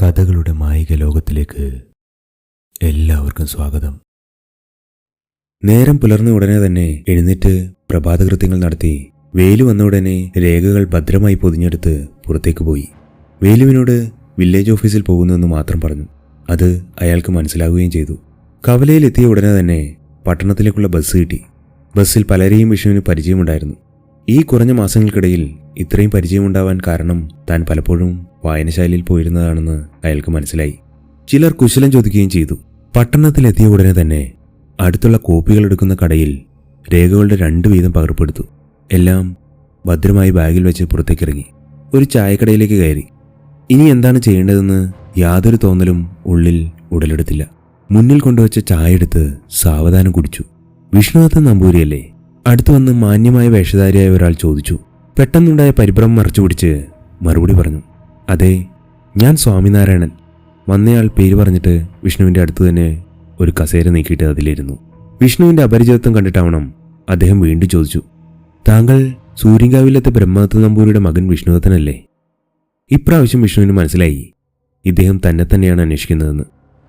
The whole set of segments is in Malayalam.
കഥകളുടെ മായിക ലോകത്തിലേക്ക് എല്ലാവർക്കും സ്വാഗതം. നേരം പുലർന്ന ഉടനെ തന്നെ എഴുന്നേറ്റ് പ്രഭാതകൃത്യങ്ങൾ നടത്തി വേലു വന്ന ഉടനെ രേഖകൾ ഭദ്രമായി പൊതിഞ്ഞെടുത്ത് പുറത്തേക്ക് പോയി. വേലുവിനോട് വില്ലേജ് ഓഫീസിൽ പോകുന്നുവെന്ന് മാത്രം പറഞ്ഞു. അത് അയാൾക്ക് മനസ്സിലാവുകയും ചെയ്തു. കവലയിൽ എത്തിയ ഉടനെ തന്നെ പട്ടണത്തിലേക്കുള്ള ബസ് കിട്ടി. ബസ്സിൽ പലരെയും വിഷുവിന് പരിചയമുണ്ടായിരുന്നു. ഈ കുറഞ്ഞ മാസങ്ങൾക്കിടയിൽ ഇത്രയും പരിചയമുണ്ടാവാൻ കാരണം താൻ പലപ്പോഴും വായനശാലയിൽ പോയിരുന്നതാണെന്ന് അയാൾക്ക് മനസ്സിലായി. ചിലർ കുശലം ചോദിക്കുകയും ചെയ്തു. പട്ടണത്തിലെത്തിയ ഉടനെ തന്നെ അടുത്തുള്ള കോപ്പികൾ എടുക്കുന്ന കടയിൽ രേഖകളുടെ രണ്ടു വീതം പകർപ്പെടുത്തു. എല്ലാം ഭദ്രമായി ബാഗിൽ വെച്ച് പുറത്തേക്കിറങ്ങി. ഒരു ചായക്കടയിലേക്ക് കയറി. ഇനി എന്താണ് ചെയ്യേണ്ടതെന്ന് യാതൊരു തോന്നലും ഉള്ളിൽ ഉടലെടുത്തില്ല. മുന്നിൽ കൊണ്ടുവച്ച ചായ എടുത്ത് സാവധാനം കുടിച്ചു. വിഷ്ണുനാഥൻ നമ്പൂരിയല്ലേ? അടുത്തു വന്ന് മാന്യമായ വേഷധാരിയായ ഒരാൾ ചോദിച്ചു. പെട്ടെന്നുണ്ടായ പരിഭ്രമം മറച്ചുപിടിച്ച് മറുപടി പറഞ്ഞു. അതെ ഞാൻ സ്വാമിനാരായണൻ. വന്നയാൾ പേര് പറഞ്ഞിട്ട് വിഷ്ണുവിന്റെ അടുത്ത് തന്നെ ഒരു കസേര നീക്കിയിട്ട് അതിലിരുന്നു. വിഷ്ണുവിന്റെ അപരിചിതത്വം കണ്ടിട്ടാവണം അദ്ദേഹം വീണ്ടും ചോദിച്ചു. താങ്കൾ സൂര്യങ്കാവിലത്തെ ബ്രഹ്മദത്ത നമ്പൂരിയുടെ മകൻ വിഷ്ണുദത്തനല്ലേ? ഇപ്രാവശ്യം വിഷ്ണുവിന് മനസ്സിലായി ഇദ്ദേഹം തന്നെ തന്നെയാണ് അന്വേഷിക്കുന്നതെന്ന്.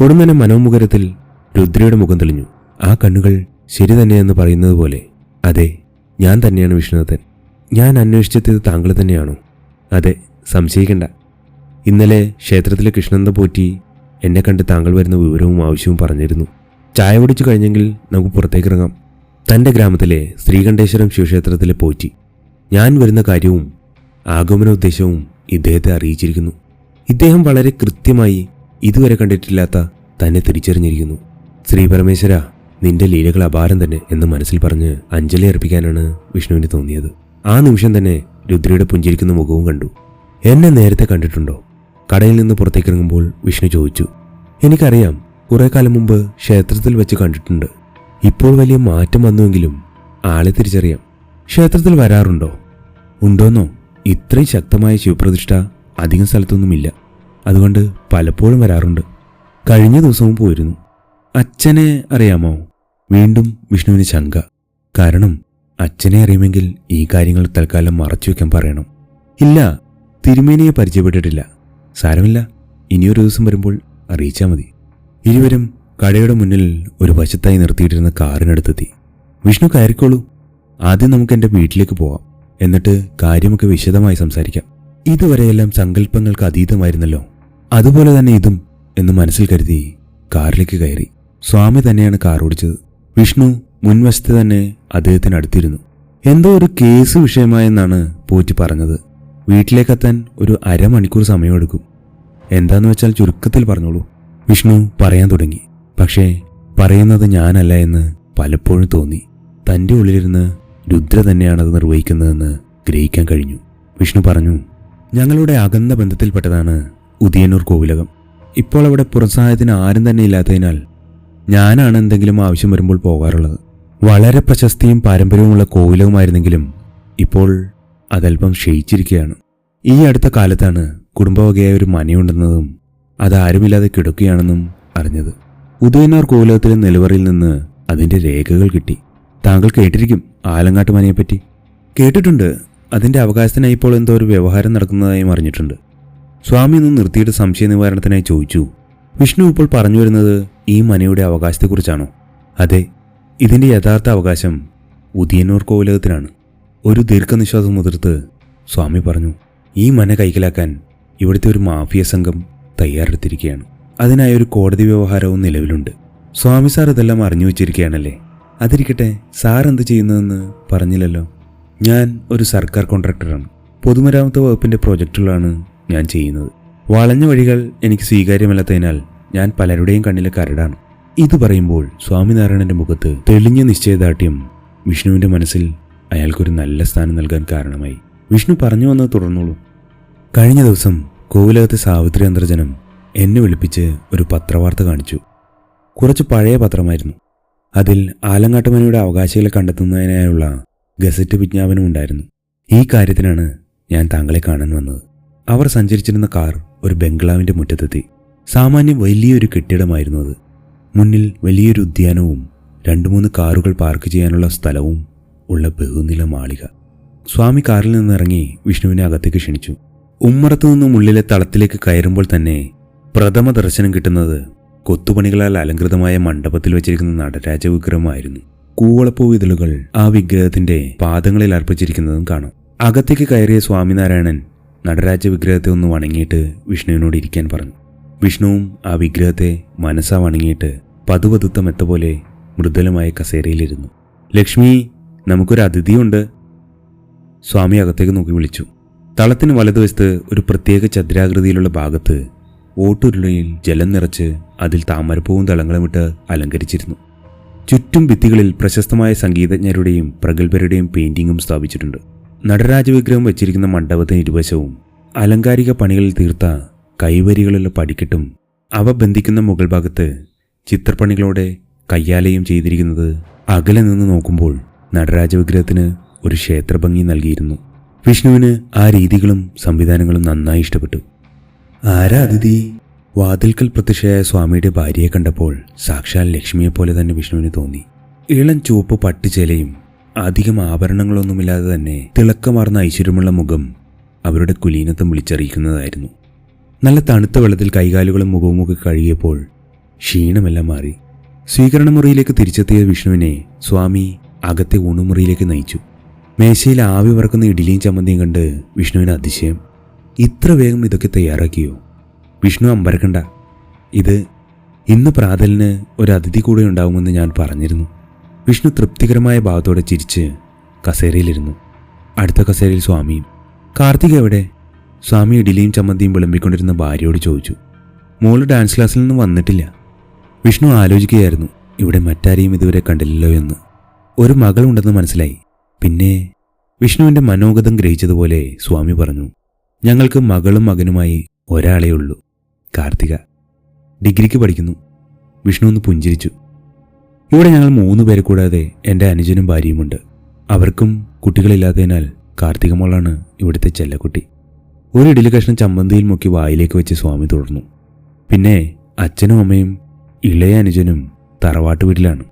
പൊടുന്നനെ മനോമുഖരത്തിൽ രുദ്രയുടെ മുഖം തെളിഞ്ഞു. ആ കണ്ണുകൾ ശരി തന്നെയെന്ന് പറയുന്നത് പോലെ അതെ ഞാൻ തന്നെയാണ് വിഷ്ണുദത്തൻ. ഞാൻ അന്വേഷിച്ചെത്തിയത് താങ്കൾ തന്നെയാണോ? അതെ സംശയിക്കണ്ട. ഇന്നലെ ക്ഷേത്രത്തിലെ കൃഷ്ണന്ത പോറ്റി എന്നെ കണ്ട് താങ്കൾ വരുന്ന വിവരവും ആവശ്യവും പറഞ്ഞിരുന്നു. ചായ കുടിച്ചു കഴിഞ്ഞെങ്കിൽ നമുക്ക് പുറത്തേക്ക് ഇറങ്ങാം. തന്റെ ഗ്രാമത്തിലെ ശ്രീകണ്ഠേശ്വരം ശിവക്ഷേത്രത്തിലെ പോറ്റി. ഞാൻ വരുന്ന കാര്യവും ആഗമന ഉദ്ദേശവും ഇദ്ദേഹത്തെ അറിയിച്ചിരിക്കുന്നു. ഇദ്ദേഹം വളരെ കൃത്യമായി ഇതുവരെ കണ്ടിട്ടില്ലാത്ത തന്നെ തിരിച്ചറിഞ്ഞിരിക്കുന്നു. ശ്രീ പരമേശ്വര നിന്റെ ലീലകൾ അപാരം തന്നെ എന്ന് മനസ്സിൽ പറഞ്ഞ് അഞ്ജലി അർപ്പിക്കാനാണ് വിഷ്ണുവിന് തോന്നിയത്. ആ നിമിഷം തന്നെ രുദ്രയുടെ പുഞ്ചിരിക്കുന്ന മുഖവും കണ്ടു. എന്നെ നേരത്തെ കണ്ടിട്ടുണ്ടോ? കടയിൽ നിന്ന് പുറത്തേക്ക് പുറത്തേക്കിറങ്ങുമ്പോൾ വിഷ്ണു ചോദിച്ചു. എനിക്കറിയാം കുറെ കാലം മുമ്പ് ക്ഷേത്രത്തിൽ വെച്ച് കണ്ടിട്ടുണ്ട്. ഇപ്പോൾ വലിയ മാറ്റം വന്നുവെങ്കിലും ആളെ തിരിച്ചറിയാം. ക്ഷേത്രത്തിൽ വരാറുണ്ടോ? ഉണ്ടോന്നോ? ഇത്രയും ശക്തമായ ശിവപ്രതിഷ്ഠ അധികം സ്ഥലത്തൊന്നുമില്ല. അതുകൊണ്ട് പലപ്പോഴും വരാറുണ്ട്. കഴിഞ്ഞ ദിവസവും പോയിരുന്നു. അച്ഛനെ അറിയാമോ? വീണ്ടും വിഷ്ണുവിന് ശങ്ക. കാരണം അച്ഛനെ അറിയുമെങ്കിൽ ഈ കാര്യങ്ങൾ തൽക്കാലം മറച്ചു വയ്ക്കാൻ പറയണം. ഇല്ല തിരുമേനിയെ പരിചയപ്പെട്ടിട്ടില്ല. സാരമില്ല ഇനിയൊരു ദിവസം വരുമ്പോൾ അറിയിച്ചാൽ മതി. ഇരുവരും കടയുടെ മുന്നിൽ ഒരു വശത്തായി നിർത്തിയിട്ടിരുന്ന കാറിനടുത്തെത്തി. വിഷ്ണു കയറിക്കോളൂ. ആദ്യം നമുക്ക് എന്റെ വീട്ടിലേക്ക് പോവാം. എന്നിട്ട് കാര്യമൊക്കെ വിശദമായി സംസാരിക്കാം. ഇതുവരെയെല്ലാം സങ്കല്പങ്ങൾക്ക് അതീതമായിരുന്നല്ലോ. അതുപോലെ തന്നെ ഇതും എന്ന് മനസ്സിൽ കരുതി കാറിലേക്ക് കയറി. സ്വാമി തന്നെയാണ് കാർ ഓടിച്ചത് വിഷ്ണു മുൻവശത്ത് തന്നെ അദ്ദേഹത്തിന് അടുത്തിരുന്നു. എന്തോ ഒരു കേസ് വിഷയമായെന്നാണ് പോറ്റി പറഞ്ഞത്. വീട്ടിലേക്കെത്താൻ ഒരു അരമണിക്കൂർ സമയമെടുക്കും. എന്താന്ന് വെച്ചാൽ ചുരുക്കത്തിൽ പറഞ്ഞോളൂ. വിഷ്ണു പറയാൻ തുടങ്ങി. പക്ഷേ പറയുന്നത് ഞാനല്ല എന്ന് പലപ്പോഴും തോന്നി. തന്റെ ഉള്ളിലിരുന്ന് രുദ്ര തന്നെയാണത് നിർവഹിക്കുന്നതെന്ന് ഗ്രഹിക്കാൻ കഴിഞ്ഞു. വിഷ്ണു പറഞ്ഞു ഞങ്ങളുടെ അകന്ന ബന്ധത്തിൽപ്പെട്ടതാണ് ഉദിയന്നൂർ കോവിലകം. ഇപ്പോൾ അവിടെ പുറസഹായത്തിന് ആരും തന്നെ ഇല്ലാത്തതിനാൽ ഞാനാണ് എന്തെങ്കിലും ആവശ്യം വരുമ്പോൾ പോകാറുള്ളത്. വളരെ പ്രശസ്തിയും പാരമ്പര്യവുമുള്ള കോവിലവുമായിരുന്നെങ്കിലും ഇപ്പോൾ അതല്പം ക്ഷയിച്ചിരിക്കുകയാണ്. ഈ അടുത്ത കാലത്താണ് കുടുംബവകയായ ഒരു മനയുണ്ടെന്നതും അതാരുമില്ലാതെ കിടക്കുകയാണെന്നും അറിഞ്ഞത്. ഉദയനാർ കോവിലകത്തിലെ നിലവറയിൽ നിന്ന് അതിന്റെ രേഖകൾ കിട്ടി. താങ്കൾ കേട്ടിരിക്കും ആലങ്ങാട്ട് മനയെപ്പറ്റി കേട്ടിട്ടുണ്ട്. അതിന്റെ അവകാശത്തിനായി ഇപ്പോൾ എന്തോ ഒരു വ്യവഹാരം നടക്കുന്നതായും അറിഞ്ഞിട്ടുണ്ട്. സ്വാമി ഒന്ന് നിർത്തിയിട്ട് സംശയ നിവാരണത്തിനായി ചോദിച്ചു. വിഷ്ണു ഇപ്പോൾ പറഞ്ഞു വരുന്നത് ഈ മനയുടെ അവകാശത്തെക്കുറിച്ചാണോ? അതെ ഇതിന്റെ യഥാർത്ഥ അവകാശം ഉദിയന്നൂർ കോവിലകത്തിനാണ്. ഒരു ദീർഘനിശ്വാസം മുതിർത്ത് സ്വാമി പറഞ്ഞു ഈ മന കൈക്കലാക്കാൻ ഇവിടുത്തെ ഒരു മാഫിയ സംഘം തയ്യാറെടുത്തിരിക്കുകയാണ്. അതിനായി ഒരു കോടതി വ്യവഹാരവും നിലവിലുണ്ട്. സ്വാമി സാർ ഇതെല്ലാം അറിഞ്ഞു വെച്ചിരിക്കുകയാണല്ലേ? അതിരിക്കട്ടെ സാർ എന്ത് ചെയ്യുന്നതെന്ന് പറഞ്ഞില്ലല്ലോ? ഞാൻ ഒരു സർക്കാർ കോൺട്രാക്ടറാണ്. പൊതുമരാമത്ത് വകുപ്പിന്റെ പ്രോജക്റ്റുകളാണ് ഞാൻ ചെയ്യുന്നത്. വളഞ്ഞ വഴികൾ എനിക്ക് സ്വീകാര്യമല്ലാത്തതിനാൽ ഞാൻ പലരുടെയും കണ്ണിൽ കരടാണ്. ഇത് പറയുമ്പോൾ സ്വാമിനാരായണന്റെ മുഖത്ത് തെളിഞ്ഞ നിശ്ചയദാർഢ്യം വിഷ്ണുവിന്റെ മനസ്സിൽ അയാൾക്കൊരു നല്ല സ്ഥാനം നൽകാൻ കാരണമായി. വിഷ്ണു പറഞ്ഞു വന്നത് തുടർന്നോളൂ. കഴിഞ്ഞ ദിവസം കോവിലകത്തെ സാവിത്രി അന്തർജനം എന്നെ വിളിപ്പിച്ച് ഒരു പത്രവാർത്ത കാണിച്ചു. കുറച്ച് പഴയ പത്രമായിരുന്നു. അതിൽ ആലങ്ങാട്ടുമനയുടെ അവകാശികളെ കണ്ടെത്തുന്നതിനായുള്ള ഗസറ്റ് വിജ്ഞാപനം ഉണ്ടായിരുന്നു. ഈ കാര്യത്തിനാണ് ഞാൻ താങ്കളെ കാണാൻ വന്നത്. അവർ സഞ്ചരിച്ചിരുന്ന കാർ ഒരു ബംഗ്ലാവിന്റെ മുറ്റത്തെത്തി. സാമാന്യം വലിയൊരു കെട്ടിടമായിരുന്നു അത്. മുന്നിൽ വലിയൊരു ഉദ്യാനവും രണ്ടു മൂന്ന് കാറുകൾ പാർക്ക് ചെയ്യാനുള്ള സ്ഥലവും ഉള്ള ബഹുനില മാളിക. സ്വാമി കാറിൽ നിന്നിറങ്ങി വിഷ്ണുവിനെ അകത്തേക്ക് ക്ഷണിച്ചു. ഉമ്മറത്തു നിന്നും ഉള്ളിലെ തളത്തിലേക്ക് കയറുമ്പോൾ തന്നെ പ്രഥമ ദർശനം കിട്ടുന്നത് കൊത്തുപണികളാൽ അലങ്കൃതമായ മണ്ഡപത്തിൽ വെച്ചിരിക്കുന്ന നടരാജ വിഗ്രഹമായിരുന്നു കൂവളപ്പൂ ഇതളുകൾ ആ വിഗ്രഹത്തിന്റെ പാദങ്ങളിൽ അർപ്പിച്ചിരിക്കുന്നതും കാണാം. അകത്തേക്ക് കയറിയ സ്വാമിനാരായണൻ നടരാജ വിഗ്രഹത്തെ ഒന്ന് വണങ്ങിയിട്ട് വിഷ്ണുവിനോട് ഇരിക്കാൻ പറഞ്ഞു. വിഷ്ണുവും ആ വിഗ്രഹത്തെ മനസ്സാ വണങ്ങിയിട്ട് പതുപതുത്ത മെത്ത പോലെ മൃദുലമായ കസേരയിലിരുന്നു. ലക്ഷ്മി നമുക്കൊരു അതിഥിയുണ്ട്. സ്വാമി അകത്തേക്ക് നോക്കി വിളിച്ചു. തളത്തിന് വലതുവശത്ത് ഒരു പ്രത്യേക ചതുരാകൃതിയിലുള്ള ഭാഗത്ത് ഓട്ടുരുളയിൽ ജലം നിറച്ച് അതിൽ താമരപ്പൂവും തളങ്ങളുമിട്ട് അലങ്കരിച്ചിരുന്നു. ചുറ്റും ഭിത്തികളിൽ പ്രശസ്തമായ സംഗീതജ്ഞരുടെയും പ്രഗത്ഭരുടെയും പെയിന്റിങ്ങും സ്ഥാപിച്ചിട്ടുണ്ട്. നടരാജ വിഗ്രഹം വെച്ചിരിക്കുന്ന മണ്ഡപത്തിന് ഇരുവശവും അലങ്കാരിക പണികളിൽ തീർത്ത കൈവരികളുള്ള പടിക്കെട്ടും അവ ബന്ധിക്കുന്ന മുകൾ ഭാഗത്ത് ചിത്രപ്പണികളോടെ കയ്യാലയും ചെയ്തിരിക്കുന്നത് അകലെ നിന്ന് നോക്കുമ്പോൾ നടരാജവിഗ്രഹത്തിന് ഒരു ക്ഷേത്രഭംഗി നൽകിയിരുന്നു. വിഷ്ണുവിന് ആ രീതികളും സംവിധാനങ്ങളും നന്നായി ഇഷ്ടപ്പെട്ടു. ആരാ അതിഥി? വാതിൽക്കൽ പ്രത്യക്ഷയായ സ്വാമിയുടെ ഭാര്യയെ കണ്ടപ്പോൾ സാക്ഷാൽ ലക്ഷ്മിയെപ്പോലെ തന്നെ വിഷ്ണുവിന് തോന്നി. ഇളം ചുവപ്പ് പട്ടുചേലയും അധികം ആഭരണങ്ങളൊന്നുമില്ലാതെ തന്നെ തിളക്കമാർന്ന ഐശ്വര്യമുള്ള മുഖം അവരുടെ കുലീനത്വം വിളിച്ചറിയിക്കുന്നതായിരുന്നു. നല്ല തണുത്ത വെള്ളത്തിൽ കൈകാലുകളും മുഖവും ഒക്കെ കഴുകിയപ്പോൾ ക്ഷീണമെല്ലാം മാറി. സ്വീകരണ മുറിയിലേക്ക് തിരിച്ചെത്തിയ വിഷ്ണുവിനെ സ്വാമി അകത്തെ ഊണുമുറിയിലേക്ക് നയിച്ചു. മേശയിൽ ആവി പറക്കുന്ന ഇഡ്ഡലിയും ചമ്മന്തിയും കണ്ട് വിഷ്ണുവിന് അതിശയം. ഇത്ര വേഗം ഇതൊക്കെ തയ്യാറാക്കിയോ? വിഷ്ണു അമ്പരക്കണ്ട. ഇത് ഇന്ന് പ്രാതലിന് ഒരു അതിഥി കൂടെ ഉണ്ടാവുമെന്ന് ഞാൻ പറഞ്ഞിരുന്നു. വിഷ്ണു തൃപ്തികരമായ ഭാവത്തോടെ ചിരിച്ച് കസേരയിലിരുന്നു. അടുത്ത കസേരയിൽ സ്വാമിയും. കാർത്തിക് എവിടെ? സ്വാമി ഇഡലിയും ചമ്മന്തിയും വിളമ്പിക്കൊണ്ടിരുന്ന ഭാര്യയോട് ചോദിച്ചു. മോൾ ഡാൻസ് ക്ലാസ്സിൽ നിന്ന് വന്നിട്ടില്ല. വിഷ്ണു ആലോചിക്കുകയായിരുന്നു ഇവിടെ മറ്റാരെയും ഇതുവരെ കണ്ടില്ലല്ലോ എന്ന്. ഒരു മകളുണ്ടെന്ന് മനസ്സിലായി. പിന്നെ വിഷ്ണുവിന്റെ മനോഗതം ഗ്രഹിച്ചതുപോലെ സ്വാമി പറഞ്ഞു ഞങ്ങൾക്ക് മകളും മകനുമായി ഒരാളേ ഉള്ളൂ കാർത്തിക. ഡിഗ്രിക്ക് പഠിക്കുന്നു. വിഷ്ണു ഒന്ന് പുഞ്ചിരിച്ചു. ഇവിടെ ഞങ്ങൾ മൂന്ന് പേര് കൂടാതെ എന്റെ അനുജനും ഭാര്യയുമുണ്ട്. അവർക്കും കുട്ടികളില്ലാത്തതിനാൽ കാർത്തിക മോളാണ് ഇവിടുത്തെ ചെല്ലക്കുട്ടി. ഒരു ഇഡലി കഷ്ണം ചമ്മന്തിയിൽ മുക്കി വായിലേക്ക് വെച്ച് സ്വാമി തുടർന്നു. പിന്നെ അച്ഛനും അമ്മയും ഇളയ അനുജനും തറവാട്ട് വീട്ടിലാണ്.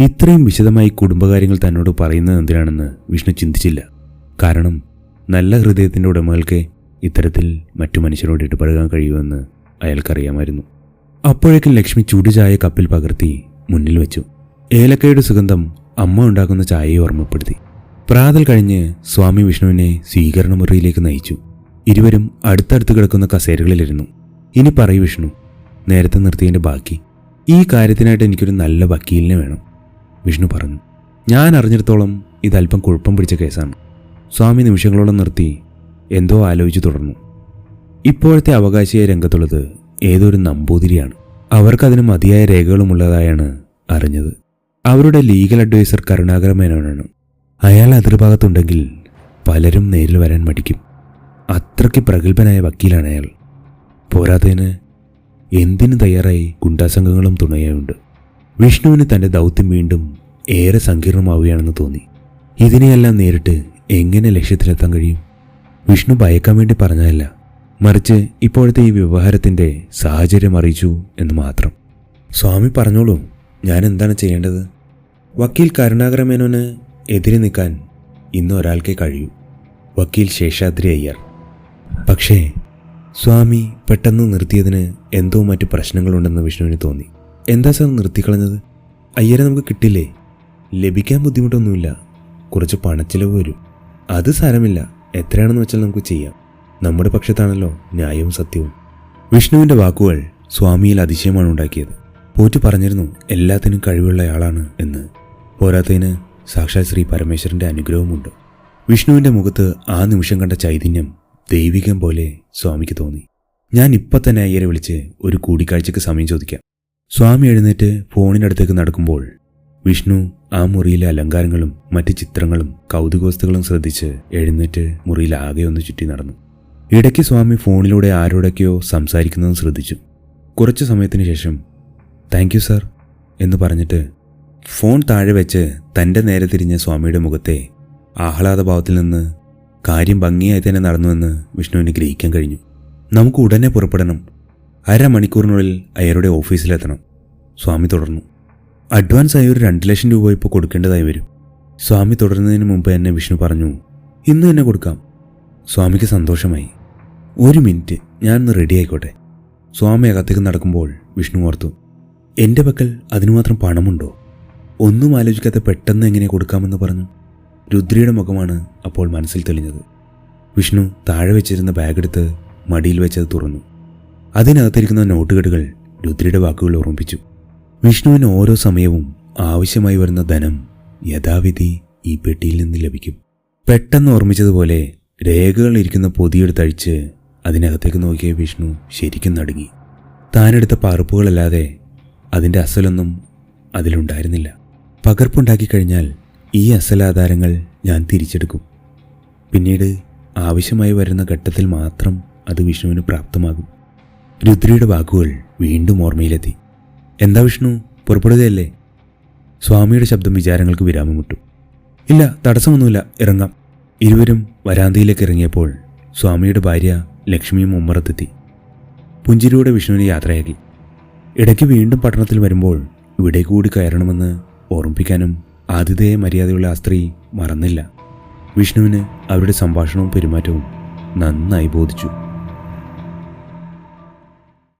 ഇത്രയും വിശദമായി കുടുംബകാര്യങ്ങൾ തന്നോട് പറയുന്നത് എന്തിനാണെന്ന് വിഷ്ണു ചിന്തിച്ചില്ല. കാരണം നല്ല ഹൃദയത്തിന്റെ ഉടമകൾക്ക് ഇത്തരത്തിൽ മറ്റു മനുഷ്യരോട് ഇടപഴകാൻ കഴിയുമെന്ന് അയാൾക്കറിയാമായിരുന്നു. അപ്പോഴേക്കും ലക്ഷ്മി ചൂടുചായ കപ്പിൽ പകർത്തി മുന്നിൽ വെച്ചു. ഏലക്കയുടെ സുഗന്ധം അമ്മ ഉണ്ടാക്കുന്ന ചായയെ ഓർമ്മപ്പെടുത്തി. പ്രാതൽ കഴിഞ്ഞ് സ്വാമി വിഷ്ണുവിനെ സ്വീകരണ മുറിയിലേക്ക് നയിച്ചു. ഇരുവരും അടുത്തടുത്ത് കിടക്കുന്ന കസേരകളിലിരുന്നു. ഇനി പറയൂ വിഷ്ണു നേരത്തെ നിർത്തിയതിന്റെ ബാക്കി. ഈ കാര്യത്തിനായിട്ട് എനിക്കൊരു നല്ല വക്കീലിനെ വേണം വിഷ്ണു പറഞ്ഞു. ഞാൻ അറിഞ്ഞിടത്തോളം ഇതല്പം കുഴപ്പം പിടിച്ച കേസാണ്. സ്വാമി നിമിഷങ്ങളോളം നിർത്തി എന്തോ ആലോചിച്ചു തുടർന്നു. ഇപ്പോഴത്തെ അവകാശിയായ രംഗത്തുള്ളത് ഏതൊരു നമ്പൂതിരിയാണ്. അവർക്കതിന് മതിയായ രേഖകളുമുള്ളതായാണ് അറിഞ്ഞത്. അവരുടെ ലീഗൽ അഡ്വൈസർ കരുണാകര മേനോനാണ്. അയാൾ അതിർഭാഗത്തുണ്ടെങ്കിൽ പലരും നേരിൽ വരാൻ മടിക്കും. അത്രയ്ക്ക് പ്രഗത്ഭനായ വക്കീലാണ് അയാൾ. പോരാത്തതിന് എന്തിനു തയ്യാറായി ഗുണ്ടാസംഘങ്ങളും തുണയായുണ്ട്? വിഷ്ണുവിന് തന്റെ ദൗത്യം വീണ്ടും ഏറെ സങ്കീർണമാവുകയാണെന്ന് തോന്നി. ഇതിനെയെല്ലാം നേരിട്ട് എങ്ങനെ ലക്ഷ്യത്തിലെത്താൻ കഴിയും? വിഷ്ണു ഭയക്കാൻ വേണ്ടി പറഞ്ഞതല്ല. മറിച്ച് ഇപ്പോഴത്തെ ഈ വ്യവഹാരത്തിന്റെ സാഹചര്യം അറിയിച്ചു എന്ന് മാത്രം. സ്വാമി പറഞ്ഞോളൂ ഞാൻ എന്താണ് ചെയ്യേണ്ടത്? വക്കീൽ കരുണാകര മേനോന് എതിരെ നിൽക്കാൻ ഇന്ന് ഒരാൾക്കേ കഴിയൂ. വക്കീൽ ശേഷാദ്രി അയ്യർ. പക്ഷേ സ്വാമി പെട്ടെന്ന് നിർത്തിയതിന് എന്തോ മറ്റു പ്രശ്നങ്ങളുണ്ടെന്ന് വിഷ്ണുവിന് തോന്നി. എന്താ സാർ നിർത്തിക്കളഞ്ഞത്? അയ്യരെ നമുക്ക് കിട്ടില്ലേ? ലഭിക്കാൻ ബുദ്ധിമുട്ടൊന്നുമില്ല. കുറച്ച് പണച്ചിലവ് വരും. അത് സാരമില്ല. എത്രയാണെന്ന് വെച്ചാൽ നമുക്ക് ചെയ്യാം. നമ്മുടെ പക്ഷത്താണല്ലോ ന്യായവും സത്യവും. വിഷ്ണുവിന്റെ വാക്കുകൾ സ്വാമിയിൽ അതിശയമാണ് ഉണ്ടാക്കിയത്. പോറ്റി പറഞ്ഞിരുന്നു എല്ലാത്തിനും കഴിവുള്ളയാളാണ് എന്ന്. പോരാത്തതിന് സാക്ഷാൽ ശ്രീ പരമേശ്വരന്റെ അനുഗ്രഹവുമുണ്ട്. വിഷ്ണുവിന്റെ മുഖത്ത് ആ നിമിഷം കണ്ട ചൈതന്യം ദൈവികം പോലെ സ്വാമിക്ക് തോന്നി. ഞാൻ ഇപ്പം തന്നെ അയ്യരെ വിളിച്ച് ഒരു കൂടിക്കാഴ്ചയ്ക്ക് സമയം ചോദിക്കാം. സ്വാമി എഴുന്നേറ്റ് ഫോണിനടുത്തേക്ക് നടക്കുമ്പോൾ വിഷ്ണു ആ മുറിയിലെ അലങ്കാരങ്ങളും മറ്റ് ചിത്രങ്ങളും കൗതുകവസ്തുക്കളും ശ്രദ്ധിച്ച് എഴുന്നേറ്റ് മുറിയിൽ ആകെ ഒന്ന് ചുറ്റി നടന്നു. ഇടയ്ക്ക് സ്വാമി ഫോണിലൂടെ ആരോടൊക്കെയോ സംസാരിക്കുന്നത് ശ്രദ്ധിച്ചു. കുറച്ച് സമയത്തിന് ശേഷം താങ്ക് യു സാർ എന്ന് പറഞ്ഞിട്ട് ഫോൺ താഴെ വെച്ച് തന്റെ നേരെ തിരിഞ്ഞ സ്വാമിയുടെ മുഖത്തെ ആഹ്ലാദഭാവത്തിൽ നിന്ന് കാര്യം ഭംഗിയായി തന്നെ നടന്നുവെന്ന് വിഷ്ണുവിന് ഗ്രഹിക്കാൻ കഴിഞ്ഞു. നമുക്ക് ഉടനെ പുറപ്പെടണം. അരമണിക്കൂറിനുള്ളിൽ അയാളുടെ ഓഫീസിലെത്തണം. സ്വാമി തുടർന്നു. അഡ്വാൻസ് ആയി ഒരു രണ്ട് ലക്ഷം രൂപ ഇപ്പോൾ കൊടുക്കേണ്ടതായി വരും. സ്വാമി തുടരുന്നതിന് മുമ്പ് എന്നെ വിഷ്ണു പറഞ്ഞു ഇന്ന് തന്നെ കൊടുക്കാം. സ്വാമിക്ക് സന്തോഷമായി. ഒരു മിനിറ്റ് ഞാനൊന്ന് റെഡി ആയിക്കോട്ടെ. സ്വാമി അകത്തേക്ക് നടക്കുമ്പോൾ വിഷ്ണു ഓർത്തു എന്റെ പക്കൽ അതിനുമാത്രം പണമുണ്ടോ? ഒന്നും ആലോചിക്കാതെ പെട്ടെന്ന് എങ്ങനെ കൊടുക്കാമെന്ന് പറഞ്ഞു. രുദ്രിയുടെ മുഖമാണ് അപ്പോൾ മനസ്സിൽ തെളിഞ്ഞത്. വിഷ്ണു താഴെ വെച്ചിരുന്ന ബാഗെടുത്ത് മടിയിൽ വെച്ചത് തുറന്നു. അതിനകത്തിരിക്കുന്ന നോട്ടുകെട്ടുകൾ രുദ്രിയുടെ വാക്കുകൾ ഓർമ്മിപ്പിച്ചു. വിഷ്ണുവിന് ഓരോ സമയവും ആവശ്യമായി വരുന്ന ധനം യഥാവിധി ഈ പെട്ടിയിൽ നിന്ന് ലഭിക്കും. പെട്ടെന്ന് ഓർമ്മിച്ചതുപോലെ രേഖകൾ ഇരിക്കുന്ന പൊതിയെടുത്തഴിച്ച് അതിനകത്തേക്ക് നോക്കിയ വിഷ്ണു ശരിക്കും നടുങ്ങി. താനെടുത്ത പാറുപ്പുകളല്ലാതെ അതിന്റെ അസലൊന്നും അതിലുണ്ടായിരുന്നില്ല. പകർപ്പുണ്ടാക്കി കഴിഞ്ഞാൽ ഈ അസലാധാരങ്ങൾ ഞാൻ തിരിച്ചെടുക്കും. പിന്നീട് ആവശ്യമായി വരുന്ന ഘട്ടത്തിൽ മാത്രം അത് വിഷ്ണുവിന് പ്രാപ്തമാകും. രുദ്രിയുടെ വാക്കുകൾ വീണ്ടും ഓർമ്മയിലെത്തി. എന്താ വിഷ്ണു? പുറപ്പെടുകയല്ലേ? സ്വാമിയുടെ ശബ്ദം വിചാരങ്ങൾക്ക് വിരാമമിട്ടു. ഇല്ല തടസ്സമൊന്നുമില്ല ഇറങ്ങാം. ഇരുവരും വരാന്തയിലേക്ക് ഇറങ്ങിയപ്പോൾ സ്വാമിയുടെ ഭാര്യ ലക്ഷ്മിയും ഉമ്മറത്തെത്തി പുഞ്ചിരിയുടെ വിഷ്ണുവിനെ യാത്രയാക്കി. ഇടയ്ക്ക് വീണ്ടും പട്ടണത്തിൽ വരുമ്പോൾ ഇവിടെ കൂടി കയറണമെന്ന് ഓർമ്മിപ്പിക്കാനും ആതിഥേയ മര്യാദയുള്ള ആ സ്ത്രീ മറന്നില്ല. വിഷ്ണുവിന് അവരുടെ സംഭാഷണവും പെരുമാറ്റവും നന്നായി ബോധിച്ചു.